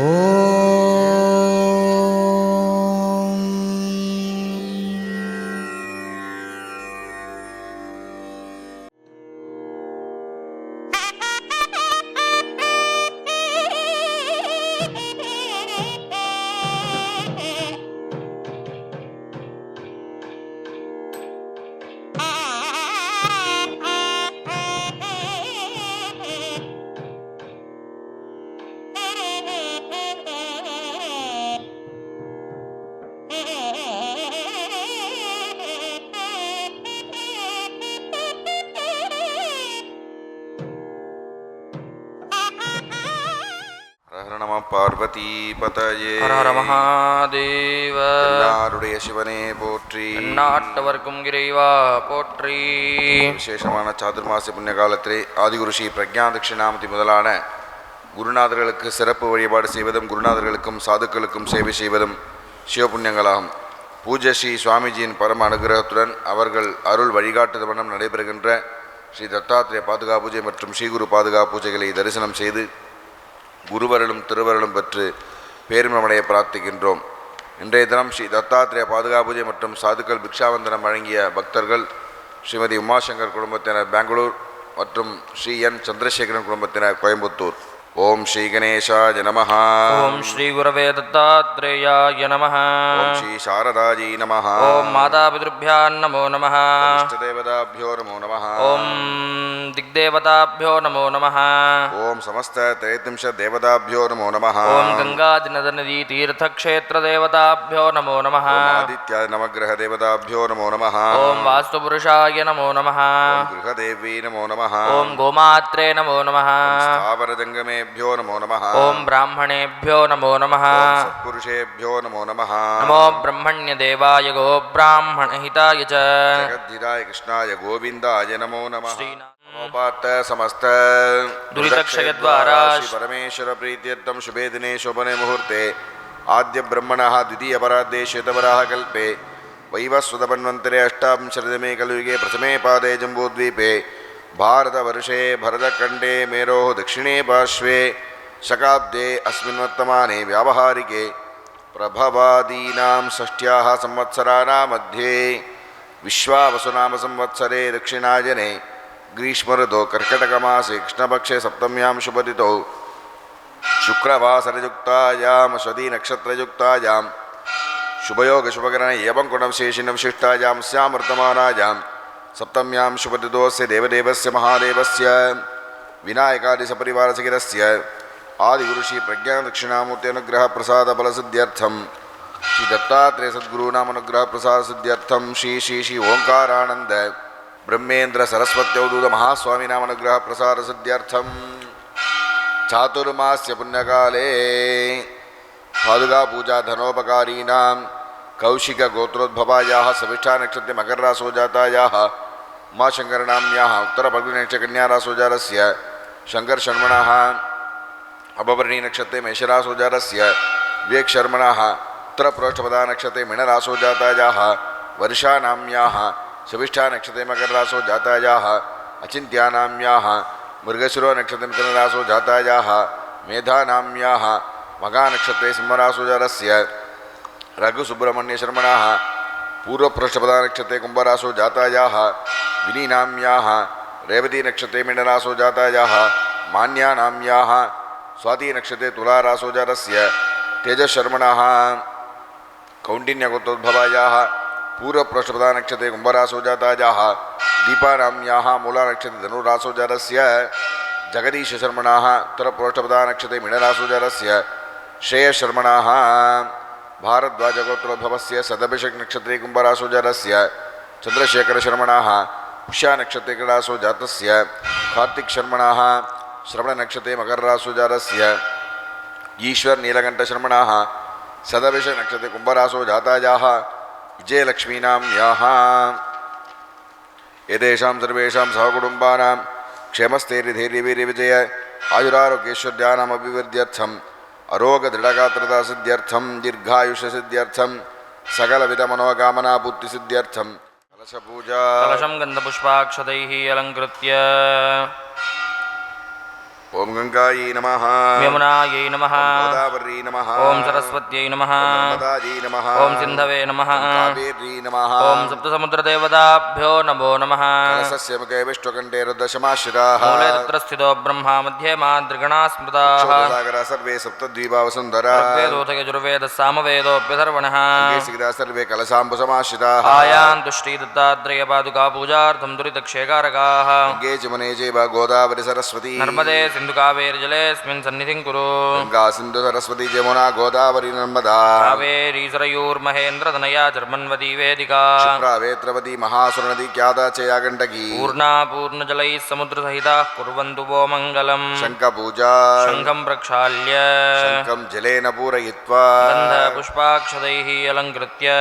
Oh. பார்வதிபதயே. Mahadeva. எல்லாருடைய சிவனே போற்றி. நாட்டவர்க்கும் இறைவா போற்றி. விசேஷமான சாதுர்மாசி புண்ணிய காலத்திலே ஆதிகுரு ஸ்ரீ பிரக்ஞா தட்சிணாமதி முதலான குருநாதர்களுக்கு சிறப்பு வழிபாடு செய்வதும் குருநாதர்களுக்கும் சாதுக்களுக்கும் சேவை செய்வதும் சிவபுண்ணியங்களாகும். பூஜ்ய ஸ்ரீ சுவாமிஜியின் பரம அனுகிரகத்துடன் அவர்கள் அருள் வழிகாட்டுத வண்ணம் நடைபெறுகின்ற ஸ்ரீ தத்தாத்திரேய பாதுகா பூஜை மற்றும் ஸ்ரீகுரு பாதுகா பூஜைகளை தரிசனம் செய்து குருவரலும் திருவருளும் பெற்று பேரின்பமடைய பிரார்த்திக்கின்றோம். இன்றைய தினம் ஸ்ரீ தத்தாத்திரேய பாதுகா மற்றும் சாதுக்கள் பிக்ஷாவந்தனம் வழங்கிய பக்தர்கள் ஸ்ரீமதி உமாசங்கர் குடும்பத்தினர் பெங்களூர் மற்றும் ஸ்ரீ என் சந்திரசேகரன் குடும்பத்தினர் கோயம்புத்தூர். ఓం శ్రీ గణేశాయ నమ ఓం శ్రీ గురవే దత్తాత్రేయాయ నమ శ్రీ శారదాయై నమ ఓం మాతాపితృభ్యాం నమో నమ దేవతాభ్యో నమో నమ ఓం దిగ్దేవతాభ్యో నమో నమ ఓం సమస్త త్రైత్రింశ దేవతాభ్యో నమో నమ ఓం గంగాదినదనదీ తీర్థక్షేత్రదేవతాభ్యో నమో నమ ఆదిత్యాది నవగ్రహ దేవతాభ్యో నమో నమ ఓం వాస్తుపురుషాయ నమో నమ గృహదేవీ నమో నమ ఓం గోమాత్రే నమో నమ స్థావరజంగమే ब्राह्मणेभ्यो नमो नमः ॐ ब्राह्मणेभ्यो नमो नमः पुरुषेभ्यो नमो नमः नमो ब्रह्मण्यदेवाय गोब्राह्मणहिताय च जगद्धिराय कृष्णाय गोविन्दाय नमो नमः नमोपात्त समस्त दुरितक्षयद्वारा परमेश्वरप्रीत्यर्थं शुभे दिने शोभने मुहूर्ते आद्यब्रह्मणः द्वितीयपराद्देशेतपराः कल्पे वैवस्वतपन्वन्तरे अष्टाविंशतितमे कलुयुगे प्रथमे पादे जम्बूद्वीपे भारतवर्षे भरतखण्डे मेरोः दक्षिणे पार्श्वे शकाब्दे अस्मिन् वर्तमाने व्यावहारिके प्रभवादीनां षष्ट्याः संवत्सराणां मध्ये विश्वावसुनामसंवत्सरे दक्षिणायने ग्रीष्मऋतौ कर्कटकमासे कृष्णपक्षे सप्तम्यां शुभदितौ शुक्रवासरयुक्तायां स्वदीनक्षत्रयुक्तायां शुभयोगशुभकरण एवं गुणविशेषिण विशिष्टायां स्यां वर्तमानायां सप्तम्यां शुभदितोऽस्य देवदेवस्य महादेवस्य, विनायकादिसपरिवारसहितस्य आदिगुरुश्री प्रज्ञादक्षिणामूर्त्यनुग्रहप्रसादबलसिद्ध्यर्थं श्री दत्तात्रेय सद्गुरूणामनुग्रहप्रसादसिद्ध्यर्थं श्री श्री श्री ओङ्कारानन्द ब्रह्मेन्द्र सरस्वत्यवधूत महास्वामिनामनुग्रहप्रसादसिद्ध्यर्थं चातुर्मास्य पुण्यकाले, पादुकापूजा धनोपकारीणां कौशिक गोत्रोद्भवा सविष्ठा नक्षत्र मकर रास हो जाता माँ शंकर नाम यहाँ उत्तर फल्गुनी नक्षत्र कन्या रास जा रस्य शंकर शर्मण अपवर्णी नक्षत्र मेषरास हो जा रस्य विवेक शर्मण, उत्तर प्रोष्ठपदा नक्षत्र मीणरास हो जाता याह वर्षा नाम्याह सविष्ठा नक्षत्र मकर रास हो जाता याह अचिंत्या नाम्याह मृगशिरो नक्षत्र मिथुन रास जाता याह मेधा नाम्याह मघा नक्षत्र सिंहरास हो जा रस्य रघुसुब्रह्मण्यशर्मणः, पूर्वपृष्ठपदानक्षत्रे कुम्भरासो जातायाः, विनीनाम्याः, रेवतीनक्षत्रे मीनरासो जातायाः, मान्यानाम्याः, स्वातीनक्षत्रे तुलारासोजारस्य तेजशर्मणः कौण्डिन्यगोत्रोद्भवायाः पूर्वपृष्ठपदानक्षत्रे कुम्भरासो जातायाः, दीपानाम्याः, मूलानक्षत्रे धनुरासोजारस्य जगदीशशर्मणाः, उत्तरपृष्ठपदानक्षत्रे मीनरासोजारस्य श्रेयशर्मणाः। भारद्वाजगोत्रोद्भवस्य सदभिषक्नक्षत्रीकुम्भरासु जरस्य चन्द्रशेखरशर्मणाः पुष्यानक्षत्रीक्रीडासु जातस्य कार्तिक्शर्मणाः, श्रवणनक्षत्रे मकररासु जातस्य ईश्वरनीलकण्ठशर्मणाः सदभिषक्नक्षत्रीकुम्भरासु जातायाः विजयलक्ष्मीनां याः। एतेषां सर्वेषां सहकुटुम्बानां क्षेमस्थैर्यधैर्यवीर्यविजय आयुरारोग्येश्वर्यानामभिवृद्ध्यर्थं அரோக திருடகாத்திரதா சித்தியர்த்தம் தீர்காயுஷ சித்தியர்த்தம் சகலவித மனோகாமனா புத்தி சித்தியர்த்தம் கலச பூஜா கலசம் கந்தபுஷ்பாட்சதை அலங்கிருத்திய ओम गंगायै नमः। यमुनायै नमः। गोदावर्यै नमः। ओम सरस्वत्यै नमः। नर्मदायै नमः। ओम सिंधवे नमः। कावेर्यै नमः। ओम सप्तसमुद्रदेवताभ्यो नमो नमः। कलशस्य मुखे विष्णुकण्ठे रुद्रशमाश्रिताः मूले तत्र स्थितो ब्रह्मा मध्ये मातृगणा स्मृताः सागरा सर्वे सप्तद्वीपावसुन्दरा ऋग्वेदोथयजुर्वेदस्सामवेदोऽप्यसर्वणः सिगदा सर्वे कलशाम्बुसमाश्रिताः आयान्तु श्रीदत्तात्रेयपादुकापूजार्थं दुरितक्षेकारकाः गे च मुने चैव गोदावरी सरस्वती। नर्मदे सिंधु कावेरी जलेस्मिन् सन्निधिं कुरु गंगा सिंधु सरस्वती जमुना गोदावरी नर्मदा कावेरी सरयूर्महेन्द्र धनया जर्मन्वदी वेदिका क्षिप्रा वेत्रवती महासुर नदी क्यादा चया गण्डकी पूर्णा पूर्णजलैः समुद्रसहिताः कुर्वन्तु वो मङ्गलम् शङ्खपूजा शङ्खं प्रक्षाल्य शङ्खं जलेन पूरयित्वा गन्धपुष्पाक्षतैः अलङ्कृत्य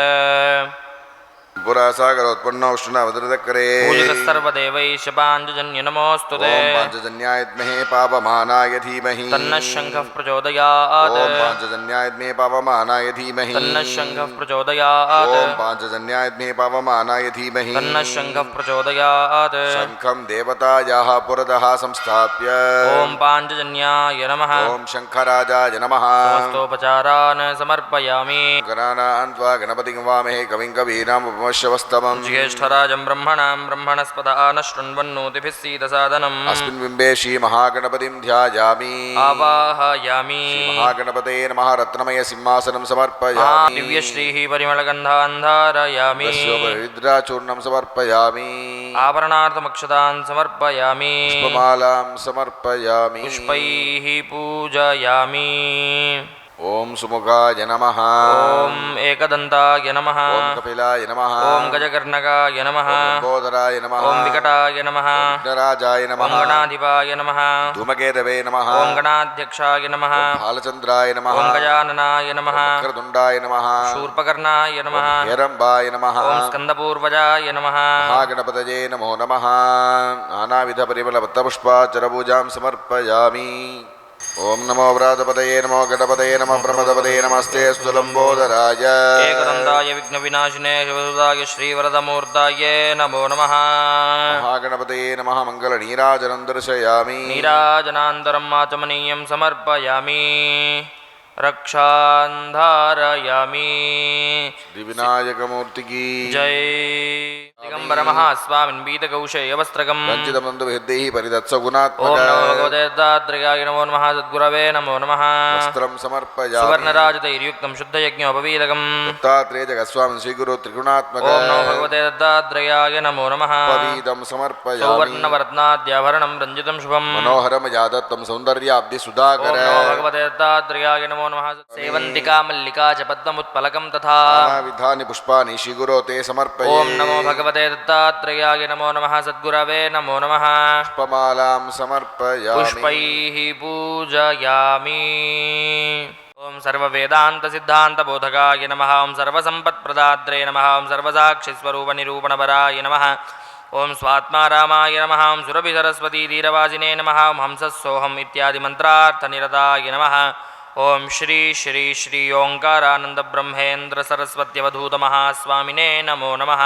ಪುರಸಾಗರ ಉತ್ಪನ್ನ ಉಷ್ಣವದೃತಕರೇ ಸರ್ವದೇವೈಶ ಪಾಂಜಜನ್ಯ ನಮೋಸ್ತು ಪಾಂಚಜನ್ಯಾಯ ದ್ಮಹೇ ಪಾಪಮಾನಾಯ ಧೀಮಹಿ ತನ್ನ ಶಂಖ ಪ್ರಚೋದಯಾತ್ ಓಂ ಪಾಂಚಜನ್ಯಾಯ ದ್ಮೇ ಪಾಪಮಾನಾಯ ಧೀಮಹಿ ತನ್ನ ಶಂಖ ಪ್ರಚೋದಯಾತ್ ಓಂ ಪಾಂಚಜನ್ಯಾಯ ದ್ಮೇ ಪಾಪಮಾನಾಯ ಧೀಮಹಿ ತನ್ನ ಶಂಖ ಪ್ರಚೋದಯಾತ್ ಶಂಖಂ ದೇವತಾಯಾಃ ಪುರತಃ ಸಂಸ್ಥಾಪ್ಯ ಓಂ ಪಾಂಚಜನ್ಯಾಯ ನಮಃ ಓಂ ಶಂಖರಾಜಾಯ ನಮಃ ಸಮಸ್ತೋಪಚಾರಾನ್ ಸಮರ್ಪಯಾಮಿ ಗಣಾನಾನ್ ತ್ವಾ ಗಣಪತಿಂ ವಾಮಹೇ ಕವಿಂ ಕವೀನಾಂ ಉಪ ब्रह्ममवश्यवस्तवम् ज्येष्ठराजं ब्रह्मणां ब्रह्मणस्पदा न शृण्वन्नोतिभिः सीदसाधनम् अस्मिन् बिम्बे श्रीमहागणपतिं ध्यायामि आवाहयामि महागणपते नमः रत्नमय सिंहासनं समर्पयामि दिव्यश्रीः परिमलगन्धान्धारयामि दस्योपविद्राचूर्णं समर्पयामि आभरणार्थमक्षतान् समर्पयामि पुष्पमालां समर्पयामि पुष्पैः पूजयामि ఓం సుముఖాయ నమ ఓం ఏకదంతాయ నమ ఓం కపిలాయ నమ ఓం గజకర్ణకాయ నమ గోదరాయ నమ ఓం వికటాయ నమ రాజాయ నమ గణాధిపాయ నమ ధూమకేతవే నమ ఓం గణాధ్యక్షాయ నమ బాలచంద్రాయ నమ ఓం గజాననాయ నమ వక్రతుండాయ నమ శూర్పకర్ణాయ నమ హేరంబాయ నమ ఓం స్కందపూర్వజాయ నమ మహాగణపతయే నమో నమ నానావిధ పరిమళ భక్తపుష్పాచరపూజాం సమర్పయామి ओम नमो व्रातपतये नमो गणपतये नमः प्रमदपतये नमस्ते स्तुलम्बोधराय एकदन्ताय विघ्नविनाशिने शिवसुदाय श्रीवरदमूर्ताय नमो नमः महागणपतये नमः मङ्गलनीराजनं दर्शयामि नीराजनान्तरं माचमनीयं समर्पयामि रक्षान्धारयामि विनायकमूर्तिकी जय సద్గురవే నమో నమ వస్త్రం సమర్పయా సువర్ణరాజతైర్యుక్తం శుద్ధయజ్ఞోపవీదకం దత్తాత్రేయ జగస్వామి శ్రీగురు త్రిగుణాత్మక ఓం నమో భగవతే దత్తాత్రేయాయ నమో నమ పవీదం సమర్పయామి సువర్ణవర్ణాద్యాభరణం రంజితం శుభం మనోహరం యాదత్తం సౌందర్యాబ్ది సుధాకర ఓం భగవతే దత్తాత్రేయాయ నమో నమ సేవంతికా మల్లికా చ పద్మముత్పలకం తథా విధాని పుష్పాని శ్రీగురోతే సమర్పయ ఓం నమో భగవతే भगवते दत्तात्रेयाय नमो नमः सद्गुरवे नमो नमः పుష్పమాలాం సమర్పయామి पुष्पैः पूजयामि ॐ सर्ववेदान्तसिद्धान्तबोधकाय नमः ॐ सर्वसम्पत्प्रदात्रे नमः ॐ सर्वसाक्षिस्वरूपनिरूपणपराय नमः ॐ स्वात्मारामाय नमः ॐ सुरभिसरस्वतीधीरवासिने नमः ॐ हंसः सोऽहम् इत्यादि मन्त्रार्थनिरताय नमः ॐ श्री श्री श्री ओङ्कारानन्दब्रह्मेन्द्रसरस्वत्यवधूतमहास्वामिने नमो नमः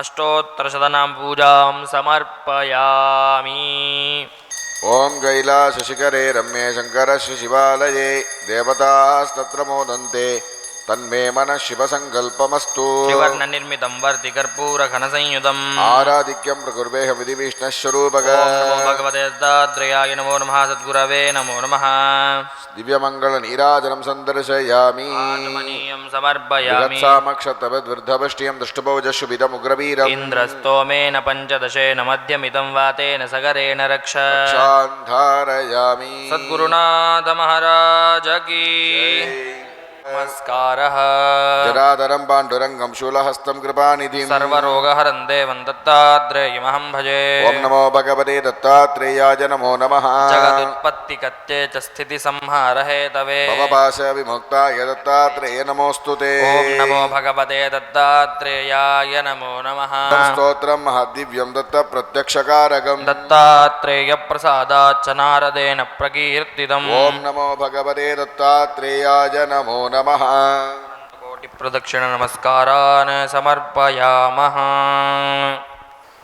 अष्टोत्तरशतनां पूजां समर्पयामि ॐ कैलासशिखरे रम्ये शङ्करस्य शिवालये देवतास्तत्र मोदन्ते तन्मे मन शिव संकल्पमस्तु त्रिवर्ण निर्मितं वर्ति कर्पूर घन वर्तिकर्पूरघनसंयुतम् आराधिक्यं प्रकुर्वेह विधिविष्णस्वरूपग भगवते दत्तात्रेयाय नमो नमः सद्गुरवे नमो नमः। दिव्य मंगल नीराजनम संदर्शयामि। सन्दर्शयामि समर्पयामि। सामक्षतवद्वृद्धपष्ट्यं दृष्टभौजशुभिदमुग्रवीरम्। इन्द्रस्तोमेन पञ्चदशेन मध्यमिदं वातेन सगरेण रक्ष। शान्धारयामि सद्गुरुनाथ महाराज की नमस्कारः। जराधरं पाण्डुरङ्गं शूलहस्तं कृपानिधिं। सर्वरोगहरं देवं दत्तात्रेयमहं भजे। ॐ नमो भगवते दत्तात्रेयाय नमो नमः। जगदुत्पत्तिकत्ये च स्थितिसंहारहे तवे भवभाषविमुक्ताय दत्तात्रेय नमोऽस्तु ते। नमो भगवते दत्तात्रेयाय नमो नमः। स्तोत्रं महद्दिव्यं दत्तप्रत्यक्षकारकं दत्तात्रेयप्रसादाच्च नारदेन प्रकीर्तितम्। ॐ नमो भगवते दत्तात्रेयाय नमो నమ కోటి ప్రదక్షిణ నమస్కారాన్ సమర్పయామః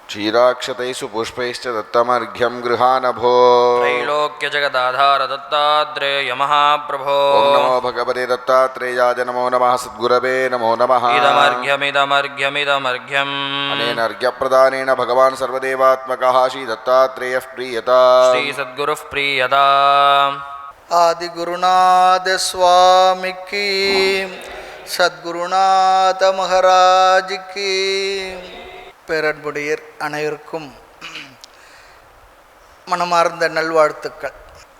క్షీరాక్షతైసు పుష్పైశ్చ దత్తమర్ఘ్యం గృహానభో త్రైలోక్య జగదాధార దత్తాత్రేయ మహాప్రభో నమో భగవతే దత్తాత్రేయాయ నమో నమ సద్గురవే నమో నమ ఇదమర్ఘ్యమిదమర్ఘ్యమిదమర్ఘ్యం అనేన అర్ఘ్యప్రదానేన భగవాన్ సర్వదేవాత్మక శ్రీ దత్తాత్రేయ ప్రీయత శ్రీ సద్గురుః ప్రీయత ஆதிகுருநாத சுவாமிக்கு சத்குருநாத மகராஜிக்கு பேரன்புடையர் அனைவருக்கும் மனமார்ந்த நல்வாழ்த்துக்கள்.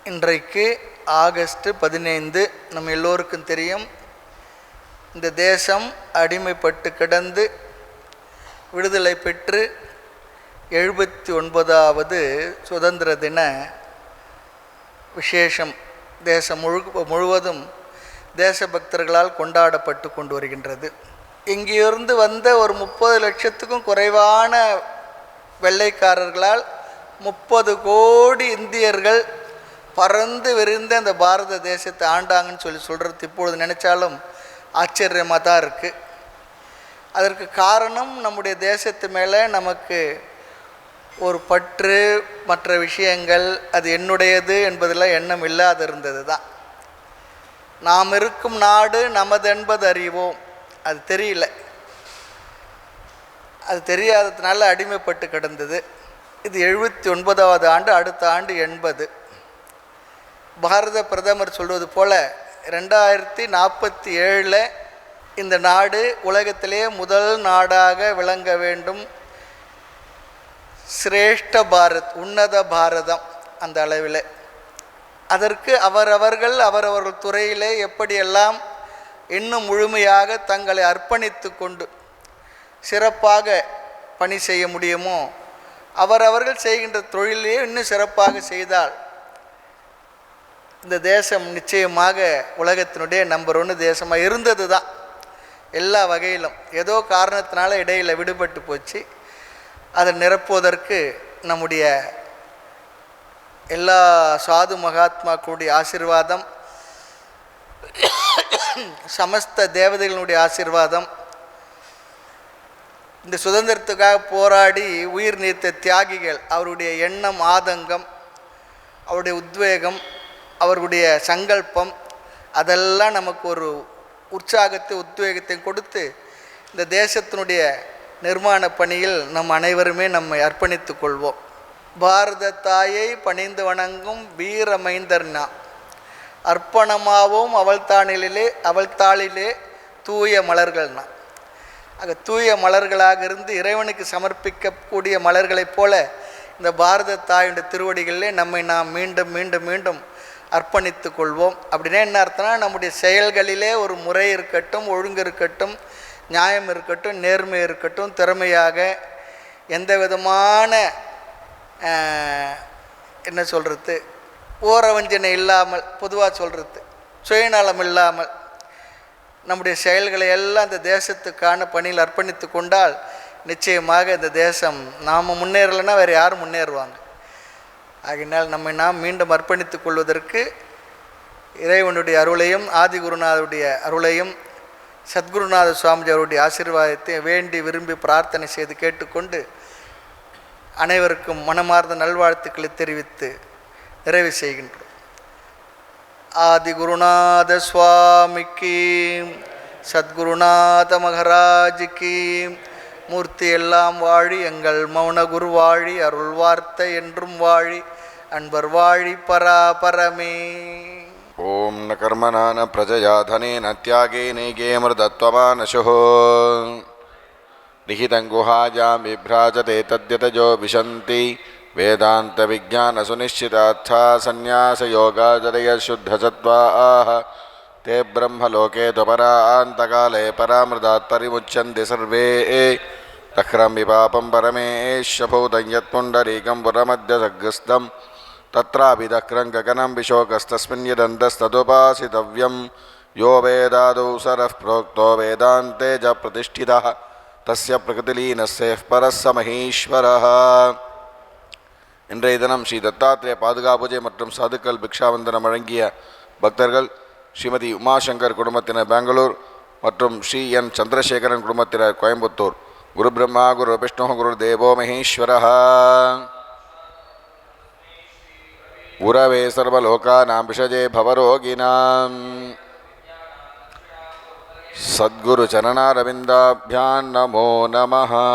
இன்றைக்கு ஆகஸ்ட் பதினைந்து நம்ம எல்லோருக்கும் தெரியும். இந்த தேசம் அடிமைப்பட்டு கிடந்து விடுதலை பெற்று எழுபத்தி ஒன்பதாவது சுதந்திர தின விசேஷம். தேசம் முழு முழுவதும் தேசபக்தர்களால் கொண்டாடப்பட்டு கொண்டு வருகின்றது. இங்கிருந்து வந்த ஒரு முப்பது லட்சத்துக்கும் குறைவான வெள்ளைக்காரர்களால் முப்பது கோடி இந்தியர்கள் பறந்து விரிந்த அந்த பாரத தேசத்தை ஆண்டாங்கன்னு சொல்லி சொல்கிறது இப்பொழுது நினச்சாலும் ஆச்சரியமாக தான் இருக்குது அதற்கு காரணம் நம்முடைய தேசத்து மேலே நமக்கு ஒரு பற்று மற்ற விஷயங்கள் அது என்னுடையது என்பதெல்லாம் எண்ணம் இல்லாது இருந்தது தான் நாம் இருக்கும் நாடு நமது என்பது அறிவோம். அது தெரியல. அது தெரியாததுனால அடிமைப்பட்டு கிடந்தது. இது எழுபத்தி ஒன்பதாவது ஆண்டு அடுத்த ஆண்டு எண்பது பாரத பிரதமர் சொல்வது போல் ரெண்டாயிரத்தி நாற்பத்தி ஏழில் இந்த நாடு உலகத்திலே முதல் நாடாக விளங்க வேண்டும் சிரேஷ்ட பாரத் உன்னத பாரதம் அந்த அளவில். அதற்கு அவரவர்கள் அவரவர்கள் துறையிலே எப்படியெல்லாம் இன்னும் முழுமையாக தங்களை அர்ப்பணித்து கொண்டு சிறப்பாக பணி செய்ய முடியுமோ அவரவர்கள் செய்கின்ற தொழிலையே இன்னும் சிறப்பாக செய்தால் இந்த தேசம் நிச்சயமாக உலகத்தினுடைய நம்பர் ஒன்று தேசமாக இருந்தது தான் எல்லா வகையிலும் ஏதோ காரணத்தினால இடையில் விடுபட்டு போச்சு. அதை நிரப்புவதற்கு நம்முடைய எல்லா சாது மகாத்மாக்களுடைய ஆசிர்வாதம் சமஸ்த தேவதைகளுடைய ஆசிர்வாதம் இந்த சுதந்திரத்துக்காக போராடி உயிர் நீத்த தியாகிகள் அவருடைய எண்ணம் ஆதங்கம் அவருடைய உத்வேகம் அவர்களுடைய சங்கல்பம் அதெல்லாம் நமக்கு ஒரு உற்சாகத்தை உத்வேகத்தை கொடுத்து இந்த தேசத்தினுடைய நிர்மாண பணியில் நம் அனைவருமே நம்மை அர்ப்பணித்து கொள்வோம். பாரத தாயை பணிந்து வணங்கும் வீரமைந்தர்னா அர்ப்பணமாகவும் அவள் தானிலே அவள் தாளிலே தூய மலர்கள் ஆக தூய மலர்களாக இருந்து இறைவனுக்கு சமர்ப்பிக்கக்கூடிய மலர்களைப் போல இந்த பாரத தாயுடைய திருவடிகளிலே நம்மை நாம் மீண்டும் மீண்டும் மீண்டும் அர்ப்பணித்து கொள்வோம். அப்படின்னா என்ன அர்த்தம்னா நம்முடைய செயல்களிலே ஒரு முறை இருக்கட்டும் ஒழுங்கு இருக்கட்டும் நியாயம் இருக்கட்டும் நேர்மை இருக்கட்டும் திறமையாக எந்த விதமான என்ன சொல்கிறது ஓரவஞ்சனை இல்லாமல் பொதுவாக சொல்கிறது சுயநலம் இல்லாமல் நம்முடைய செயல்களை எல்லாம் இந்த தேசத்துக்கான பணியில் அர்ப்பணித்து கொண்டால் நிச்சயமாக இந்த தேசம் நாம் முன்னேறலைன்னா வேறு யாரும் முன்னேறுவாங்க? ஆகினால் நம்மை நாம் மீண்டும் அர்ப்பணித்து கொள்வதற்கு இறைவனுடைய அருளையும் ஆதிகுருநாதருடைய அருளையும் சத்குருநாத சுவாமிஜி அவருடைய ஆசீர்வாதத்தை வேண்டி விரும்பி பிரார்த்தனை செய்து கேட்டுக்கொண்டு அனைவருக்கும் மனமார்ந்த நல்வாழ்த்துக்களை தெரிவித்து நிறைவு செய்கின்றோம். ஆதிகுருநாத சுவாமிக்கு சத்குருநாத மகராஜிக்கு மூர்த்தி எல்லாம் வாழி எங்கள் மௌன குரு வாழி அருள் வார்த்தை என்றும் வாழி அன்பர் வாழி பராபரமே. ॐ न कर्मणा न प्रजया धनेन त्यागेनैके मृदत्वमानशुः। निहितं गुहायां विभ्राजते तद्यतजो विशन्ति। वेदान्तविज्ञानसुनिश्चितार्था सन्न्यासयोगाजरयशुद्धसत्त्वाः ते ब्रह्मलोके त्वपरान्तकाले परामृतात् परिमुच्यन्ति सर्वे। तक्रं विपापं परमेश्वभूतं यत्पुण्डरीकं तत्रापि दक्रं गगनं विशोकस्तस्मिन् यदन्तस्तदुपासितव्यं यो वेदादौ सरः प्रोक्तो वेदान्ते च प्रतिष्ठितः तस्य प्रकृतिलीनस्यः परः स महेश्वरः இன்றைய தினம் ஸ்ரீ தத்தாத்திரேய பாதுகாப்பூஜை மற்றும் சாதுக்கள் பிக்ஷாவந்தனம் வழங்கிய பக்தர்கள் ஸ்ரீமதி உமாசங்கர் குடும்பத்தினர் பெங்களூர் மற்றும் ஸ்ரீ என் சந்திரசேகரன் குடும்பத்தினர் கோயம்புத்தூர் गुरुब्रह्मा गुरुविष्णुः गुरुर्देवो महेश्वरः உறவே சர்வலோகானாம் விஷஜே பவரோகிணாம் சத்குரு சரணாரவிந்தாபியான் நமோ நமஹா.